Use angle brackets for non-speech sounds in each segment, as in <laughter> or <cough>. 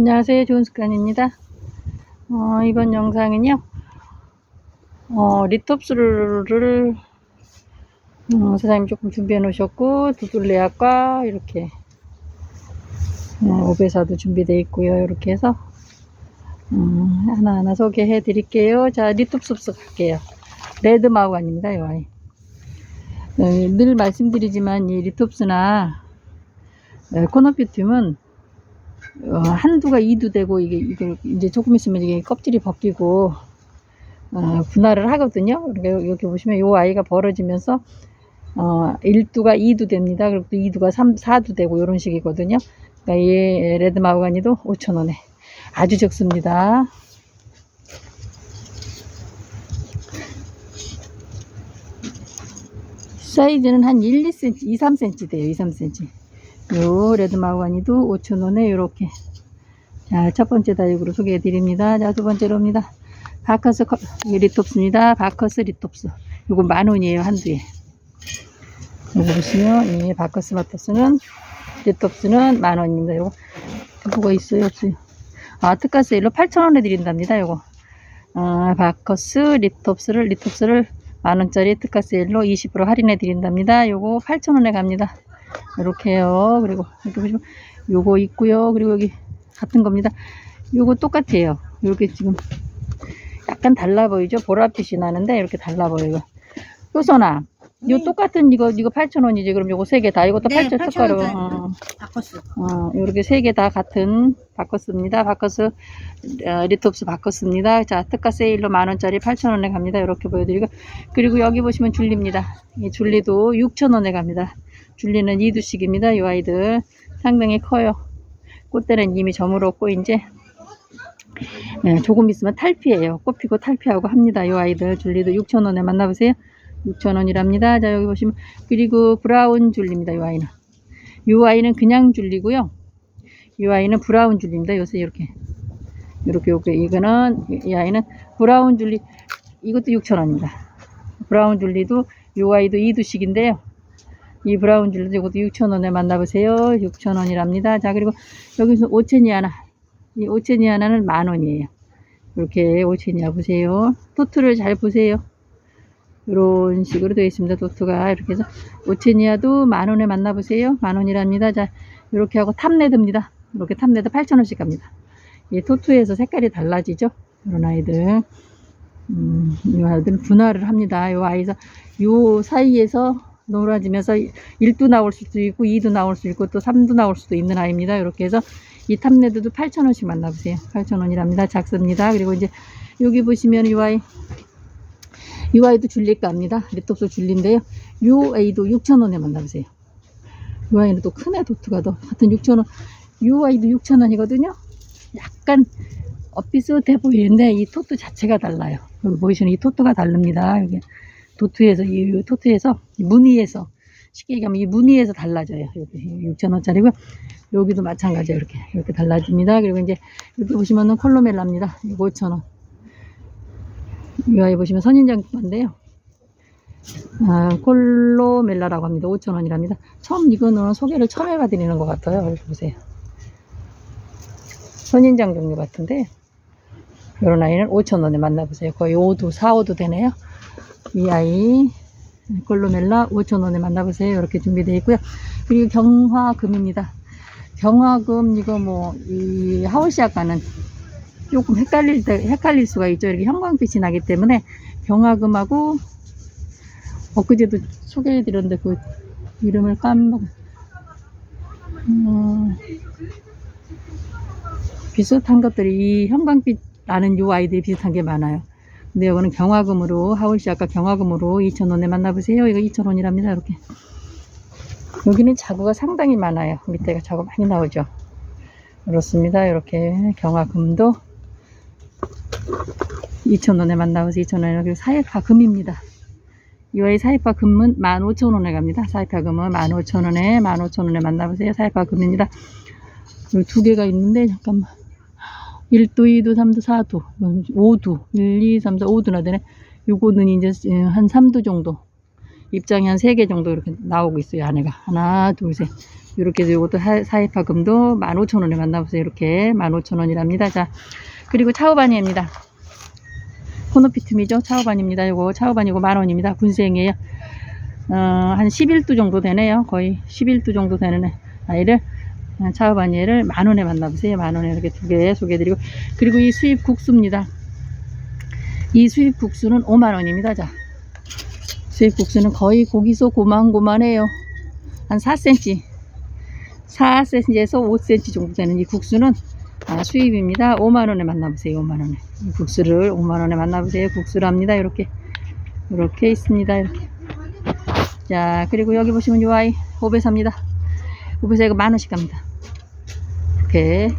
안녕하세요. 좋은 습관입니다. 어, 이번 영상은요, 어, 리톱스를, 어, 사장님 조금 준비해 놓으셨고, 두둘레약과 이렇게, 어, 오배사도 준비되어 있고요. 이렇게 해서, 음, 하나하나 소개해 드릴게요. 자, 리톱스 갈게요. 레드 마우간입니다. 이 아이. 어, 늘 말씀드리지만, 이 리톱스나, 어, 코너피툼은 어, 한두가 이두 되고 이게 이걸 이제 조금 있으면 이게 껍질이 벗기고 어, 분할을 하거든요. 그러니까 여기 보시면 이 아이가 벌어지면서 어, 1두가 2두 됩니다. 그리고 또 2두가 3, 4두 되고 이런 식이거든요. 그러니까 이 레드 마우가니도 5,000원에 아주 적습니다. 사이즈는 한 1, 2cm, 2, 3cm 돼요. 2, 3cm. 요 레드 마우가니도 5,000원에 이렇게 자, 첫 번째 다육으로 소개해 드립니다. 자, 두 번째로입니다. 바커스 리톱스입니다. 바커스 리톱스. 요거 만 원이에요, 한 두에. 요거 보시면, 이 바커스 마토스는, 리톱스는 만 원입니다. 요거, 뭐가 있어요, 없어요? 아, 특가 세일로 8,000원에 드린답니다, 요거. 아, 바커스 리톱스를, 리톱스를 만 원짜리 특가 세일로 20% 할인해 드린답니다. 요거 8,000원에 갑니다. 이렇게요. 그리고 이렇게 보시면 요거 있고요. 그리고 여기 같은 겁니다. 요거 똑같아요. 이렇게 지금 약간 달라 보이죠? 보랏빛이 나는데 이렇게 달라 보여요. 효선아, 요 네. 똑같은 이거 이거 8,000원이지. 그럼 요거 세 개 다 이것도 네, 8,000원 8,000원 특가로. 짜리. 어, 바꿨어. 어, 이렇게 세 개 다 같은 바커스입니다. 바커스 어, 리톱스 바커스입니다. 자, 특가 세일로 만 원짜리 8,000원에 갑니다. 이렇게 보여 드리고 그리고 여기 보시면 줄리입니다. 이 줄리도 6,000원에 갑니다. 줄리는 2두씩입니다. 이 아이들 상당히 커요. 꽃대는 이미 저물었고 이제 네, 조금 있으면 탈피해요. 꽃 피고 탈피하고 합니다. 이 아이들 줄리도 6,000원에 만나보세요. 6,000원이랍니다. 자 여기 보시면 그리고 브라운 줄리입니다. 이 아이는 이 아이는 그냥 줄리고요. 이 아이는 브라운 줄리입니다. 요새 이렇게 이렇게 이렇게 이거는 이- 이 아이는 브라운 줄리 이것도 6,000원입니다. 브라운 줄리도 이 아이도 2두씩인데요. 이 브라운 줄리도 이것도 6,000원에 만나보세요. 6,000원이랍니다. 자 그리고 여기서 오체니아나 이 오체니아나는 만 원이에요. 이렇게 오체니아 보세요. 토트를 잘 보세요. 이런 식으로 되어 있습니다. 도트가 이렇게 해서 오체니아도 만 원에 만나보세요. 만 원이랍니다. 자 이렇게 하고 탑레드입니다. 이렇게 탑레드 8,000원씩 갑니다. 이 토트에서 색깔이 달라지죠. 이런 아이들. 음, 이 아이들은 분할을 합니다. 이 아이에서 요 사이에서 놀아지면서 1도 나올 수도 있고 2도 나올 수 있고 또 3도 나올 수도 있는 아이입니다. 이렇게 해서 이 탑레드도 8,000원씩 만나보세요. 8,000원이랍니다. 작습니다. 그리고 이제 여기 보시면 이 아이 이 아이도 줄리값입니다. 리톱스 줄리인데요. 요 아이도 6,000원에 만나보세요. 이 아이는 또 큰 애 도트가 더 같은 6,000원. 요 아이도 6,000원이거든요. 약간 어, 비슷해 보이는데 이 토트 자체가 달라요. 보이시는 이 토트가 다릅니다. 여기 도트에서 이 토트에서 이 무늬에서 쉽게 얘기하면 이 무늬에서 달라져요. 여기 6,000원짜리고 여기도 마찬가지예요. 이렇게 이렇게 달라집니다. 그리고 이제 여기 보시면은 콜로멜라입니다. 이거 5,000원. 이 아이 보시면 선인장 건데요. 아, 콜로멜라라고 합니다. 5,000원이랍니다. 처음 이거는 소개를 처음 해봐드리는 것 같아요. 여기 보세요. 선인장 종류 같은데 이런 아이는 5,000원에 만나보세요. 거의 5도, 4, 5도 되네요. 이 아이 콜로멜라 5,000원에 만나보세요. 이렇게 준비되어 있고요. 그리고 경화금입니다. 경화금 이거 뭐 이 하우시아과는 조금 헷갈릴 때 헷갈릴 수가 있죠. 이렇게 형광빛이 나기 때문에 경화금하고 엊그제도 소개해드렸는데 그 이름을 깜빡. 음, 비슷한 것들이 이 형광빛 나는 요 아이들이 비슷한 게 많아요. 근데 이거는 경화금으로 하울시 아까 경화금으로 2,000원에 만나보세요. 이거 2,000원이랍니다. 이렇게. 여기는 자구가 상당히 많아요. 밑에가 자구 많이 나오죠. 그렇습니다. 이렇게 경화금도 2,000원에 만나보세요. 2,000원. 여기 사이파 금입니다. 이 아이 사이파 금은 15,000원에 갑니다. 사이파 금은 15,000원에 15,000원에 만나보세요. 사이파 금입니다. 두 개가 있는데 잠깐만. 1도, 2도, 3도, 4도, 5도, 1, 2, 3, 4, 5도나 되네. 요거는 이제 한 3도 정도. 입장이 한 3개 정도 이렇게 나오고 있어요, 안에가. 하나, 둘, 셋. 이렇게 해서 이것도 하- 사이파금도 15,000원에 만나보세요. 이렇게 15,000원이랍니다. 자, 그리고 차오바니입니다. 코노피트미죠. 차오반입니다. 이거 차오반이고 만 원입니다. 군생이에요. 어, 한 11두 정도 되네요. 거의 11두 정도 되는 아이를 어, 차오바니를 만 원에 만나보세요. 만 원에 이렇게 두 개 소개해드리고 그리고 이 수입 국수입니다. 이 수입 국수는 5만 원입니다. 자, 수입 국수는 거의 고기소 고만고만해요. 한 4cm, 4cm에서 5cm 정도 되는 이 국수는 아, 수입입니다. 5만 원에 만나보세요. 5만 원에. 이 국수를 5만 원에 만나보세요. 국수랍니다. 이렇게 이렇게 있습니다. 이렇게. 자 그리고 여기 보시면 이 아이 오베사입니다. 오베사 이거 만 원씩 갑니다. 이렇게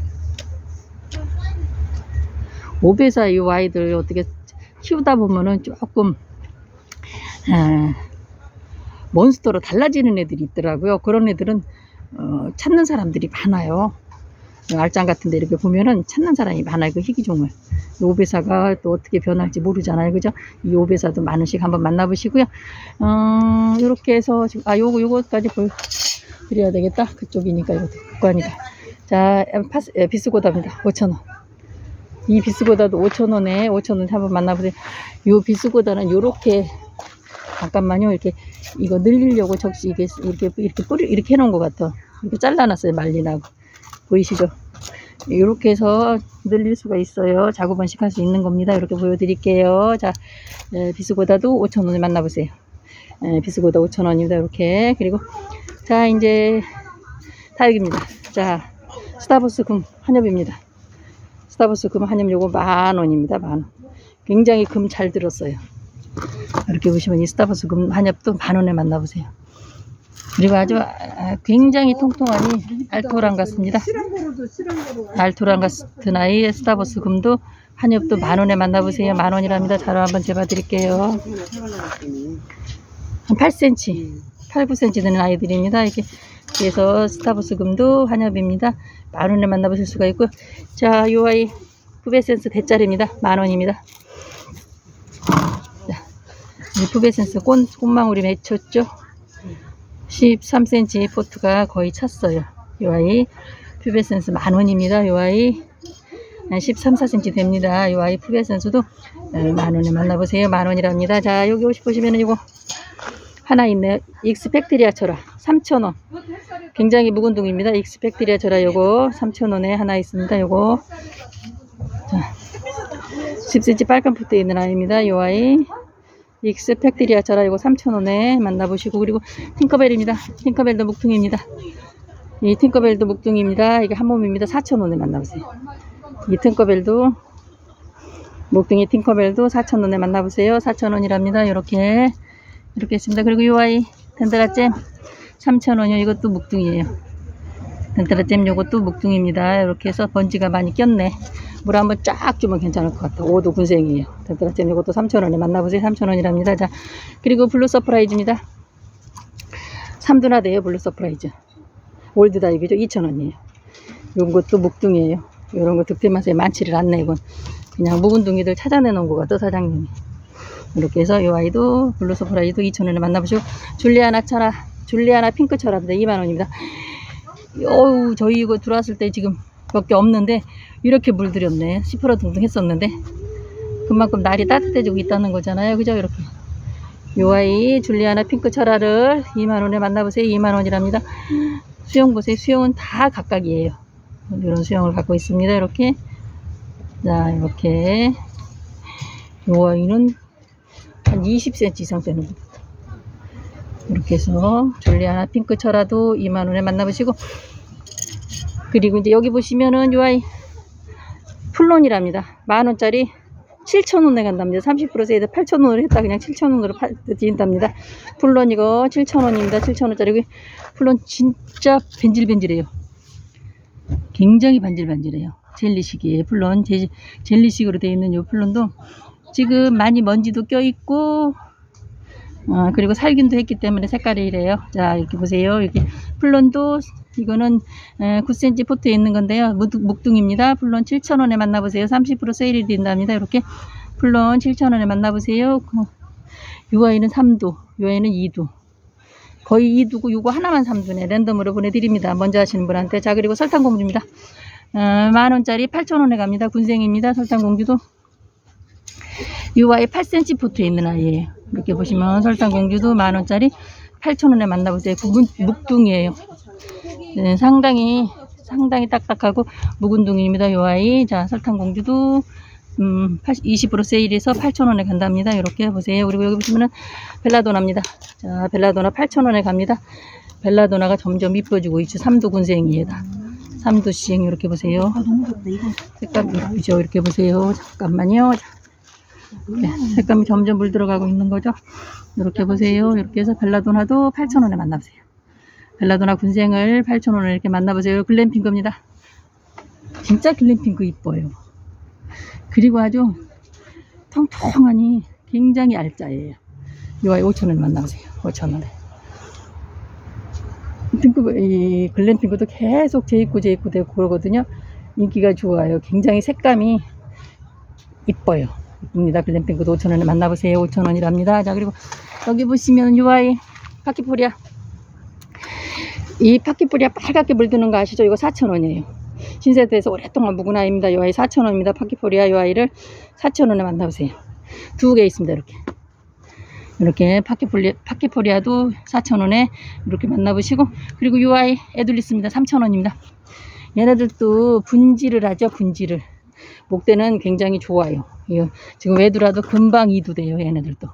오베사 이 아이들 어떻게 키우다 보면은 조금 아, 몬스터로 달라지는 애들이 있더라고요. 그런 애들은 어, 찾는 사람들이 많아요. 알장 같은데 이렇게 보면은 찾는 사람이 많아요. 그 희귀종을. 이 오베사가 또 어떻게 변할지 모르잖아요. 그죠? 이 오베사도 많으씩 한번 만나보시고요. 어, 이렇게 해서 지금, 아, 요거, 요거까지 보여드려야 되겠다. 그쪽이니까, 이것도 국관이다. 자, 파스, 에, 비스고다입니다. 5,000원. 이 비스고다도 5,000원에, 5,000원 한번 만나보세요. 요 비스고다는 요렇게, 잠깐만요. 이렇게, 이거 늘리려고 적시, 이게, 이렇게, 이렇게 뿌리, 이렇게 해 놓은 것 같아. 이렇게 잘라놨어요. 말리나고. 보이시죠? 이렇게 해서 늘릴 수가 있어요. 자구 번식할 수 있는 겁니다. 이렇게 보여드릴게요. 자, 에, 비스고다도 5,000원에 만나보세요. 에, 비스고다 5,000원입니다. 이렇게. 그리고, 자, 이제, 타육입니다. 자, 스타버스 금 한엽입니다. 스타버스 금 한엽 요거 만 원입니다. 만 원. 굉장히 금 잘 들었어요. 이렇게 보시면 이 스타버스 금 한엽도 만 원에 만나보세요. 그리고 아주 아, 굉장히 통통하니 알토란 같습니다. 알토란 같은 아이 스타버스 금도 한엽도 만 원에 만나보세요. 만 원이랍니다. 자료 한번 재봐드릴게요. 한 8cm, 8, 9cm 되는 아이들입니다. 이렇게 그래서 스타버스 금도 한엽입니다. 만 원에 만나보실 수가 있고, 자, 이 아이 푸베센스 대짜리입니다. 만 원입니다. 자, 이 푸베센스 꽃, 꽃망울이 맺혔죠. 13cm 포트가 거의 찼어요. 이 아이 푸베센스 만 원입니다. 이 아이 한 13, 4cm 됩니다. 이 아이 푸베센스도 어, 만 원에 만나보세요. 만 원이랍니다. 자, 여기 오시 보시면은 이거 하나 있네요. 익스펙트리아 철화 3,000원. 굉장히 묵은 동입니다. 익스펙트리아 철화 요거 3,000원에 하나 있습니다. 요거 자, 10cm 빨간 포트에 있는 아이입니다. 요 아이 익스펙트리아 철화 요거 3,000원에 만나보시고 그리고 팅커벨입니다. 팅커벨도 묵둥입니다. 이 팅커벨도 묵둥입니다. 이게 한 몸입니다. 4,000원에 만나보세요. 이 팅커벨도 목둥이 팅커벨도 4,000원에 만나보세요. 4,000원이랍니다. 이렇게 이렇게 있습니다. 그리고 이 아이 덴드라잼 3,000원이요. 이것도 묵둥이에요. 덴드라잼 요것도 묵둥입니다. 이렇게 해서 번지가 많이 꼈네. 물 한번 쫙 주면 괜찮을 것 같아. 5도 군생이에요. 덴드라잼 요것도 3,000원에 만나보세요. 3,000원이랍니다. 자, 그리고 블루 서프라이즈입니다. 3두나 돼요. 블루 서프라이즈. 올드 다이비죠. 2,000원이에요. 요런 것도 묵둥이에요. 요런 거 득템하세요. 많지를 않네, 이건. 그냥 묵은 둥이들 찾아내 놓은 것 같아, 사장님이. 이렇게 해서 요 아이도 블루 서프라이즈도 2,000원에 만나보시고 줄리아나 차라 줄리아나 핑크 차라입니다. 2만원입니다. 어우 저희 이거 들어왔을 때 지금 몇 개 없는데 이렇게 물들였네. 시퍼러둥둥 했었는데 그만큼 날이 따뜻해지고 있다는 거잖아요. 그죠? 이렇게 요 아이 줄리아나 핑크 철화를 2만원에 만나보세요. 2만원이랍니다. 수영 보세요. 수영은 다 각각이에요. 이런 수영을 갖고 있습니다. 이렇게 자 이렇게 요 아이는 한 20cm 이상 되는 것 같아요. 이렇게 해서 줄리아나 핑크 철화도 2만원에 만나보시고 그리고 이제 여기 보시면은 요 아이 플론이랍니다. 만원짜리 7,000원에 간답니다. 30% 세일에 8,000원으로 했다 그냥 7,000원으로 팔, 드린답니다. 플론 이거 7,000원입니다. 7,000원짜리 플론 진짜 벤질벤질해요. 굉장히 반질반질해요. 젤리식이에요. 플론 제, 젤리식으로 되어 있는 요 플론도 지금 많이 먼지도 껴있고 어, 그리고 살균도 했기 때문에 색깔이 이래요. 자 이렇게 보세요. 여기 플론도 이거는 에, 9cm 포트에 있는 건데요. 묵- 묵둥입니다. 플론 7,000원에 만나보세요. 30% 세일이 된답니다. 이렇게 플론 7,000원에 만나보세요. 그, 요 아이는 3도, 요 아이는 2도. 거의 이 두고 요거 하나만 3두네 랜덤으로 보내드립니다. 먼저 하시는 분한테. 자, 그리고 설탕공주입니다. 어, 만 원짜리 8,000원에 갑니다. 군생입니다. 설탕공주도. 이 아이 8cm 붙어 있는 아이예요. 이렇게 보시면 설탕공주도 만 원짜리 8,000원에 만나보세요. 묵은, 묵둥이에요. 네, 상당히 상당히 딱딱하고 묵은 둥이입니다. 이 아이. 자, 설탕공주도 음, 80, 20% 세일해서 8,000원에 간답니다. 이렇게 보세요. 그리고 여기 보시면은 벨라도나입니다. 자, 벨라도나 8,000원에 갑니다. 벨라도나가 점점 이뻐지고 있죠. 3두 군생이에다. 3두씩 이렇게 보세요. 아. 색감 이쁘죠? 이렇게 보세요. 잠깐만요. 자, 이렇게 색감이 점점 물 들어가고 있는 거죠. 이렇게 보세요. 이렇게 해서 벨라도나도 8,000원에 만나보세요. 벨라도나 군생을 8,000원에 이렇게 만나보세요. 글램핑크입니다. 진짜 글램핑크 이뻐요. 그리고 아주 통통하니 굉장히 알짜예요. 이 아이 5,000원에 만나보세요. 5,000원에. 핑크, 이 글램핑크도 계속 재입고 재입고 되고 그러거든요. 인기가 좋아요. 굉장히 색감이 이뻐요. 이쁩니다. 글램핑크도 5,000원에 만나보세요. 5,000원이랍니다. 자, 그리고 여기 보시면 UI 파키포리아. 이 파키포리아 빨갛게 물드는 거 아시죠? 이거 4,000원이에요. 신세대에서 오랫동안 묵은 아이입니다. UI 4,000원입니다. 파키포리아 UI를 4,000원에 만나보세요. 두 개 있습니다. 이렇게. 이렇게 파키포리, 파키포리아도 4,000원에 이렇게 만나보시고 그리고 UI 에둘리스입니다. 3,000원입니다. 얘네들도 분지를 하죠. 분지를. 목대는 굉장히 좋아요. 이거 지금 외두라도 금방 이두 돼요. 얘네들도.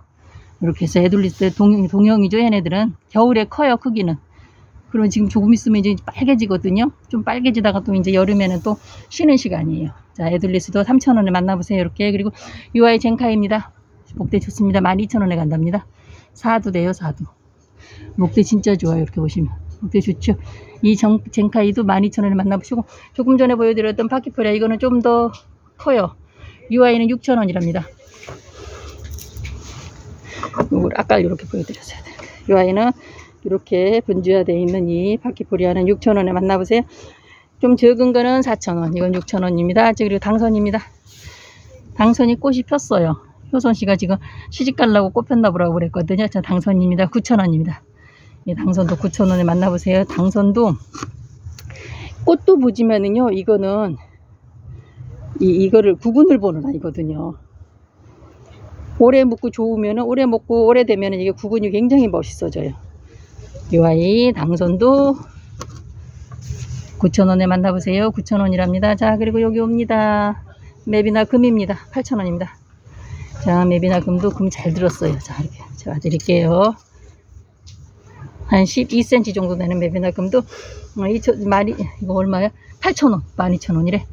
이렇게 해서 에둘리스 동, 동형이죠. 얘네들은 겨울에 커요. 크기는. 그러면 지금 조금 있으면 이제 빨개지거든요. 좀 빨개지다가 또 이제 여름에는 또 쉬는 시간이에요. 자, 에둘리스도 3,000원에 만나보세요. 이렇게. 그리고 UI 젠카입니다. 목대 좋습니다. 12,000원에 간답니다. 사두 돼요, 사두. 목대 진짜 좋아요. 이렇게 보시면. 목대 좋죠. 이 정, 젠카이도 12,000원에 만나보시고, 조금 전에 보여드렸던 파키포리아, 이거는 좀 더 커요. UI는 6,000원이랍니다. 이걸 아까 이렇게 보여드렸어야 돼요. UI는 이렇게 분주화되어 있는 이 파키포리아는 6,000원에 만나보세요. 좀 적은 거는 4,000원, 이건 6,000원입니다. 그리고 당선입니다. 당선이 꽃이 폈어요. 효선 씨가 지금 시집 가려고 꽃 폈나 보라고 그랬거든요. 저 당선입니다. 9,000원입니다. 이 당선도 9,000원에 만나보세요. 당선도 꽃도 보지만은요, 이거는 이, 이거를 구분을 보는 아이거든요. 오래 먹고 좋으면은 오래 먹고 오래 되면은 이게 구분이 굉장히 멋있어져요. 이 아이 당선도 9,000원에 만나보세요. 9,000원이랍니다. 자, 그리고 여기 옵니다. 맵이나 금입니다. 8,000원입니다. 자, 맵이나 금도 금 잘 들었어요. 자, 이렇게 제가 드릴게요. 한 12cm 정도 되는 맵이나 금도 어, 2천, 많이, 이거 얼마야? 8,000원, 12,000원이래.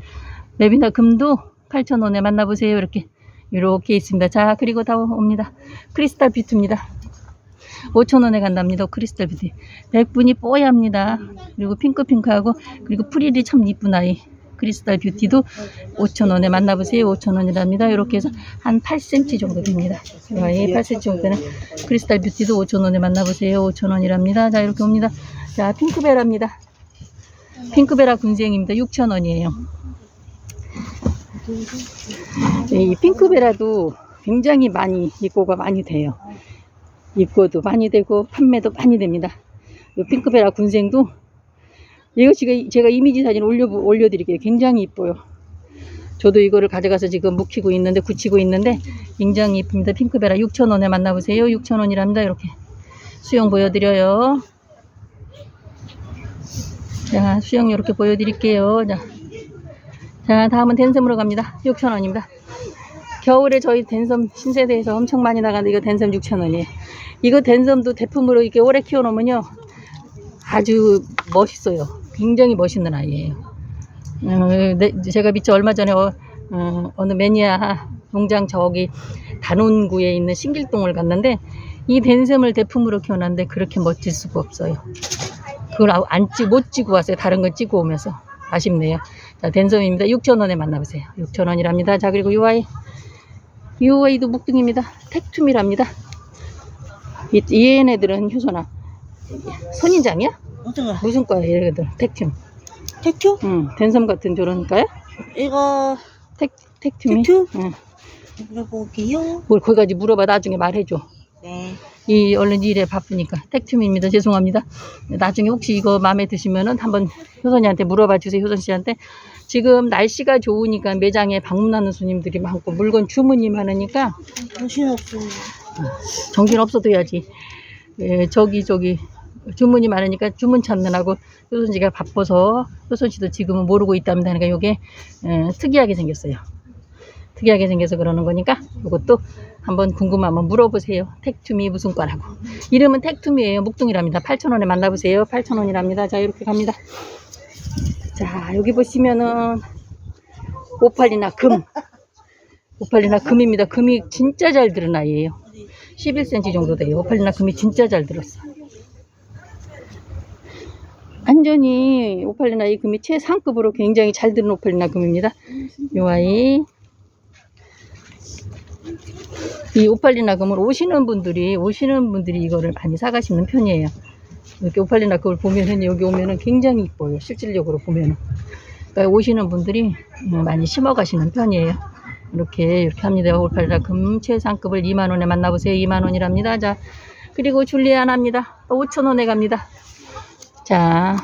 맵이나 금도 8,000원에 만나보세요. 이렇게. 이렇게 있습니다. 자, 그리고 다 옵니다. 크리스탈 뷰트입니다. 5,000원에 간답니다. 크리스탈 뷰티. 백분이 뽀얗습니다. 그리고 핑크핑크하고, 그리고 프릴이 참 이쁜 아이. 크리스탈 뷰티도 5,000원에 만나보세요. 5,000원이랍니다. 이렇게 해서 한 8cm 정도 됩니다. 이 아이 8cm 정도 되는 크리스탈 뷰티도 5,000원에 만나보세요. 5,000원이랍니다. 자, 이렇게 옵니다. 자, 핑크베라입니다. 핑크베라 군생입니다. 6,000원이에요. 이 핑크베라도 굉장히 많이 입고가 많이 돼요. 입고도 많이 되고 판매도 많이 됩니다. 이 핑크베라 군생도 이거 지금 제가 이미지 사진 올려 올려드릴게요. 굉장히 이뻐요. 저도 이거를 가져가서 지금 묵히고 있는데 굳히고 있는데 굉장히 이쁩니다. 핑크베라 6,000원에 만나보세요. 6,000원이랍니다. 이렇게 수영 보여드려요. 자 수영 이렇게 보여드릴게요. 자, 자 다음은 댄섬으로 갑니다. 6,000원입니다. 겨울에 저희 댄섬 신세대에서 엄청 많이 나가는데 이거 댄섬 6,000원이에요. 이거 댄섬도 대품으로 이렇게 오래 키워놓으면요 아주 멋있어요. 굉장히 멋있는 아이예요. 어, 네, 제가 미처 얼마 전에 어, 느 매니아 농장 저기 단원구에 있는 신길동을 갔는데 이 댄섬을 대품으로 키워놨는데 그렇게 멋질 수가 없어요. 그걸 아- 안 찍, 못 찍고 왔어요. 다른 거 찍고 오면서. 아쉽네요. 자, 댄섬입니다. 6,000원에 만나보세요. 6,000원이랍니다. 자, 그리고 UI. UI도 묵등입니다. 택툼이랍니다. 이, 이 얘네들은 효선아. 선인장이야? 어떤 거? 무슨 과야, 얘네들? 택툼. 택투? 응, 댄섬 같은 저런 과야? 이거 택, 택툼이? 택투? 응. 물어볼게요. 뭘 거기까지 물어봐. 나중에 말해줘. 네. 이 얼른 일에 바쁘니까 택툼입니다. 죄송합니다. 나중에 혹시 이거 마음에 드시면은 한번 효선이한테 물어봐 주세요. 효선 씨한테 지금 날씨가 좋으니까 매장에 방문하는 손님들이 많고 물건 주문이 많으니까 정신 없어요. 정신 없어도 해야지. 예, 저기 저기 주문이 많으니까 주문 찾느라고 효선 씨가 바빠서 효선 씨도 지금은 모르고 있답니다. 그러니까 예, 특이하게 생겼어요. 특이하게 생겨서 그러는 거니까 이것도 한번 궁금하면 물어보세요. 택투미 무슨 과라고. 이름은 택투미예요. 묵둥이랍니다. 8,000원에 만나보세요. 8,000원이랍니다. 자 이렇게 갑니다. 자 여기 보시면은 오팔리나 금. 오팔리나 금입니다. 금이 진짜 잘 들은 아이예요. 11cm 정도 돼요. 오팔리나 금이 진짜 잘 들었어. 완전히 오팔리나 이 금이 최상급으로 굉장히 잘 들은 오팔리나 금입니다. 요 아이. 이 오팔리나 금을 오시는 분들이, 오시는 분들이 이거를 많이 사가시는 편이에요. 이렇게 오팔리나 금을 보면은 여기 오면은 굉장히 이뻐요. 실질적으로 보면은. 그러니까 오시는 분들이 음, 많이 심어 가시는 편이에요. 이렇게 이렇게 합니다. 오팔리나 금 최상급을 2만 원에 만나보세요. 2만 원이랍니다. 자 그리고 줄리아나입니다. 5천 원에 갑니다. 자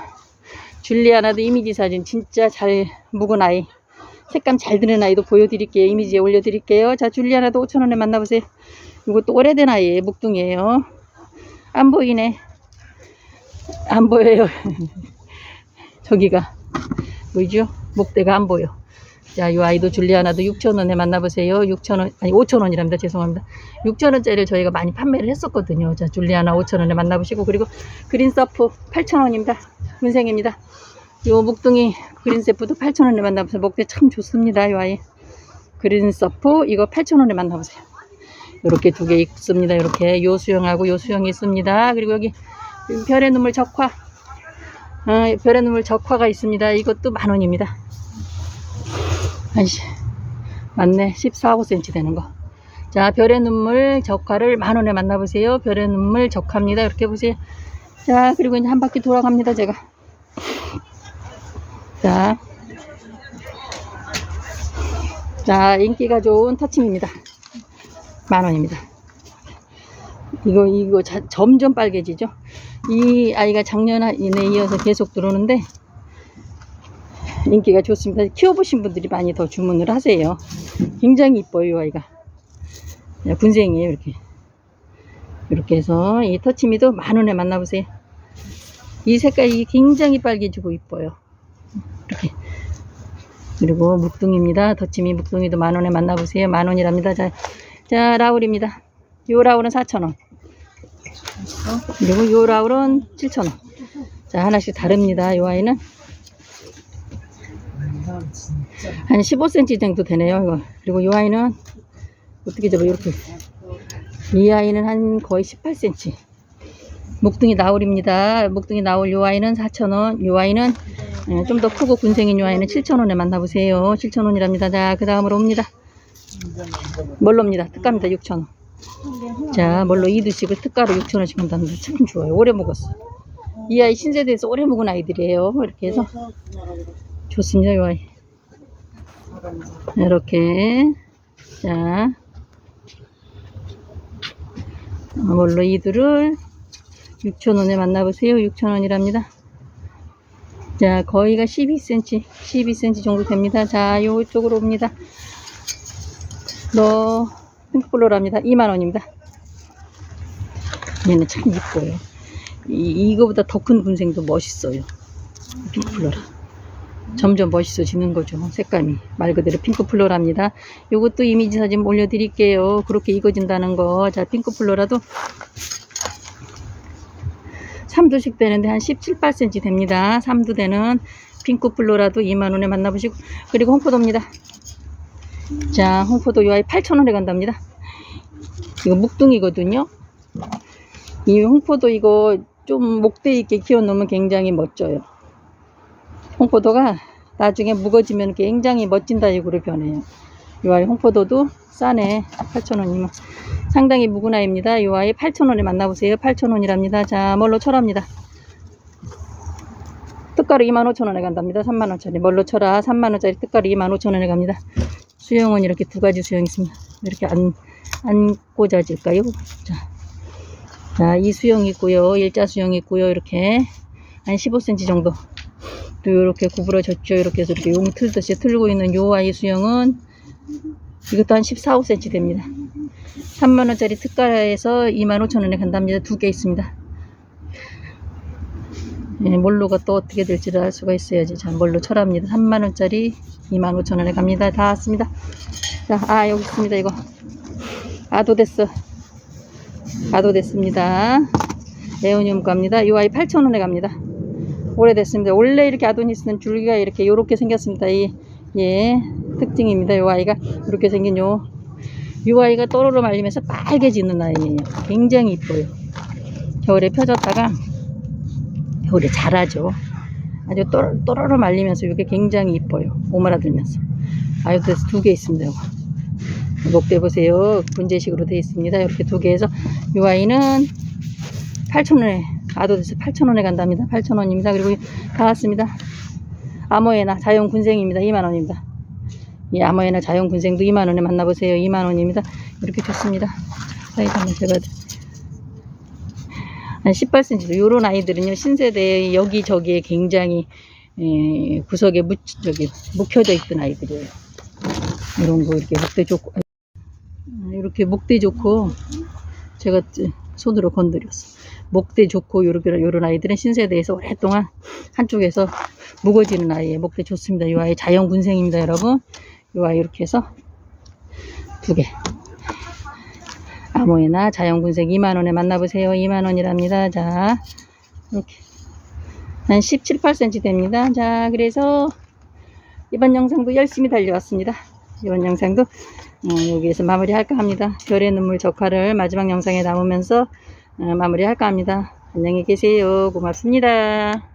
줄리아나도 이미지 사진 진짜 잘 묵은 아이. 색감 잘 드는 아이도 보여드릴게요. 이미지에 올려드릴게요. 자 줄리아나도 5천 원에 만나보세요. 이것도 오래된 아이예요. 묵둥이에요. 안 보이네. 안 보여요. <laughs> 저기가 보이죠? 목대가 안 보여. 자, 이 아이도 줄리아나도 6,000원에 만나보세요. 6,000원, 아니 5,000원이랍니다. 죄송합니다. 6,000원짜리를 저희가 많이 판매를 했었거든요. 자, 줄리아나 5,000원에 만나보시고, 그리고 그린 서프 8,000원입니다. 군생입니다. 요 목둥이 그린 서프도 8,000원에 만나보세요. 목대 참 좋습니다. 이 아이. 그린 서프 이거 8,000원에 만나보세요. 이렇게 두 개 있습니다. 이렇게 요 수영하고 요 수영이 있습니다. 그리고 여기 별의 눈물 적화. 어, 별의 눈물 적화가 있습니다. 이것도 만 원입니다. 아이씨, 맞네. 14, 5cm 되는 거. 자, 별의 눈물 적화를 만 원에 만나보세요. 별의 눈물 적화입니다. 이렇게 보세요. 자, 그리고 이제 한 바퀴 돌아갑니다. 제가. 자. 자, 인기가 좋은 터침입니다. 만 원입니다. 이거, 이거 자- 점점 빨개지죠? 이 아이가 작년에 이어서 계속 들어오는데, 인기가 좋습니다. 키워보신 분들이 많이 더 주문을 하세요. 굉장히 이뻐요, 이 아이가. 네, 군생이에요, 이렇게. 이렇게 해서 이 터치미도 만 원에 만나보세요. 이 색깔이 굉장히 빨개지고 이뻐요. 이렇게. 그리고 묵둥입니다. 터치미 묵둥이도 만 원에 만나보세요. 만 원이랍니다. 자, 자 라울입니다. 요 라울은 4천 원. 그리고 요 라울은 7천 원. 자, 하나씩 다릅니다. 요 아이는 한 15cm 정도 되네요. 이거. 그리고 이 아이는 어떻게 잡아 이렇게 이 아이는 한 거의 18cm. 목둥이 나올입니다. 목둥이 나올 이 아이는 4,000원. 이 아이는 예, 좀더 크고 군생인 이 아이는 7,000원에 만나보세요. 7,000원이랍니다. 자, 그 다음으로 옵니다. 멀로입니다. 특가입니다. 6,000원. 자, 멀로 이두씩을 특가로 6,000원씩 한답니다. 참 좋아요. 오래 먹었어. 이 아이 신세대에서 오래 먹은 아이들이에요. 이렇게 해서 좋습니다, 이 아이. 이렇게. 자. 뭘로 이들을 6,000원에 만나보세요. 6,000원이랍니다. 자, 거의가 12cm, 12cm 정도 됩니다. 자, 요쪽으로 옵니다. 너, 핑크블러랍니다. 2만원입니다. 얘는 참 이뻐요. 이, 이거보다 더 큰 군생도 멋있어요. 핑크블러라. 점점 멋있어지는 거죠. 색감이. 말 그대로 핑크 플로라입니다. 요것도 이미지 사진 올려드릴게요. 그렇게 익어진다는 거. 자, 핑크 플로라도 3두씩 되는데 한 17, 8cm 됩니다. 3두 되는 핑크 플로라도 2만원에 만나보시고. 그리고 홍포도입니다. 자, 홍포도 요 아이 8,000원에 간답니다. 이거 묵둥이거든요. 이 홍포도 이거 좀 목대 있게 키워 놓으면 굉장히 멋져요. 홍포도가 나중에 묵어지면 굉장히 멋진 다육으로 변해요. 이 아이 홍포도도 싸네. 8,000원이면. 상당히 묵은 아이입니다. 이 아이 8,000원에 만나보세요. 8,000원이랍니다. 자, 멀로 철합니다. 특가로 25,000원에 간답니다. 3만원짜리. 멀로 철아 3만원짜리 특가로 25,000원에 갑니다. 수영은 이렇게 두 가지 수영 있습니다. 이렇게 안, 안 꽂아질까요? 자, 자, 이 수영 있고요. 일자 수영 있고요. 이렇게 한 15cm 정도. 또 이렇게 구부러졌죠. 이렇게 해서 이렇게 용 틀듯이 틀고 있는 요 아이 수영은 이것도 한 14, 5cm 됩니다. 3만원짜리 특가에서 25,000원에 간답니다. 두 개 있습니다. 예, 몰로가 또 어떻게 될지를 알 수가 있어야지. 자, 몰로 철합니다. 3만원짜리 25,000원에 갑니다. 다 왔습니다. 자, 아, 여기 있습니다. 이거. 아도 됐어. 아도 됐습니다. 에오니움 갑니다. 이 아이 8,000원에 갑니다. 오래됐습니다. 원래 이렇게 아도니스는 줄기가 이렇게 요렇게 생겼습니다. 이, 예, 특징입니다. 이 아이가 이렇게 생긴 요, 이 아이가 또로로 말리면서 빨개지는 아이예요. 굉장히 이뻐요. 겨울에 펴졌다가 겨울에 자라죠. 아주 또로, 또로로 말리면서 이게 굉장히 이뻐요. 오므라들면서. 아유, 그래서 두 개 있습니다. 요거. 목대 보세요. 분재식으로 되어 있습니다. 이렇게 두 개에서 이 아이는 8,000원에 아도에서 8,000원에 간답니다. 8,000원입니다. 그리고 다 왔습니다. 아모에나 자연 군생입니다. 2만원입니다. 이 아모에나 자연 군생도 2만원에 만나보세요. 2만원입니다. 이렇게 좋습니다. 사이즈 한번 제가 한 18cm 요런 아이들은요 신세대에 여기저기에 굉장히 에, 구석에 묻, 저기, 묵혀져 있던 아이들이에요. 이런 거 이렇게 목대 좋고 음, 이렇게 목대 좋고 제가 찌- 손으로 건드렸어. 목대 좋고 요렇게 요런 아이들은 신세대에서 오랫동안 한쪽에서 무거지는 아이예요. 목대 좋습니다. 이 아이 자연 군생입니다, 여러분. 이 아이 이렇게 해서 두 개. 아모에나 자연 군생 2만 원에 만나보세요. 2만 원이랍니다. 자, 이렇게 한 17, 8cm 됩니다. 자, 그래서 이번 영상도 열심히 달려왔습니다. 이번 영상도 어, 여기에서 마무리할까 합니다. 별의 눈물 적화를 마지막 영상에 어, 마무리할까 합니다. 안녕히 계세요. 고맙습니다.